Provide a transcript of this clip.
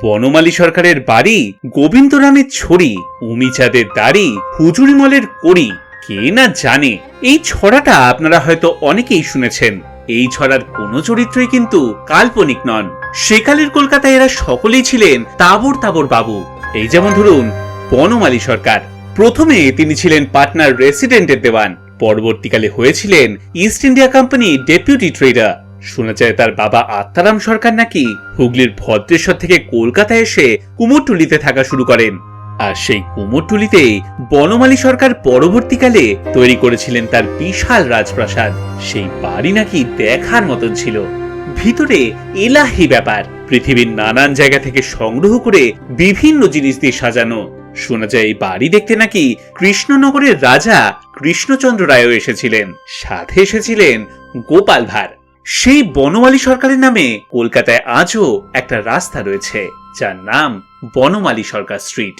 বনমালী সরকারের বাড়ি, গোবিন্দরামের ছড়ি, উমিচাঁদের দাড়ি, হুজুরিমলের কড়ি, কে না জানে? এই ছড়াটা আপনারা হয়তো অনেকেই শুনেছেন। এই ছড়ার কোনো চরিত্রই কিন্তু কাল্পনিক নন। সেকালের কলকাতায় এরা সকলেই ছিলেন তাবর তাবর বাবু। এই যেমন ধরুন, বনমালী সরকার। প্রথমে তিনি ছিলেন পাটনার রেসিডেন্টের দেওয়ান। পরবর্তীকালে হয়েছিলেন East India company deputy trader. শোনা যায় তার বাবা আত্মারাম সরকার নাকি হুগলির ভদ্রেশ্বর থেকে কলকাতায় এসে কুমোরটুলিতে থাকা শুরু করেন। আর সেই কুমোরটুলিতেই বনমালী সরকার পরবর্তীকালে তৈরি করেছিলেন তার বিশাল রাজপ্রাসাদ। সেই বাড়ি নাকি দেখার মতন ছিল। ভিতরে এলাহি ব্যাপার। পৃথিবীর নানান জায়গা থেকে সংগ্রহ করে বিভিন্ন জিনিস দিয়ে সাজানো। শোনা যায় এই বাড়ি দেখতে নাকি কৃষ্ণনগরের রাজা কৃষ্ণচন্দ্র রায়ও এসেছিলেন। সাথে এসেছিলেন গোপাল ভাঁড়। সেই বনমালী সরকারের নামে কলকাতায় আজও একটা রাস্তা রয়েছে যার নাম বনমালী সরকার স্ট্রিট।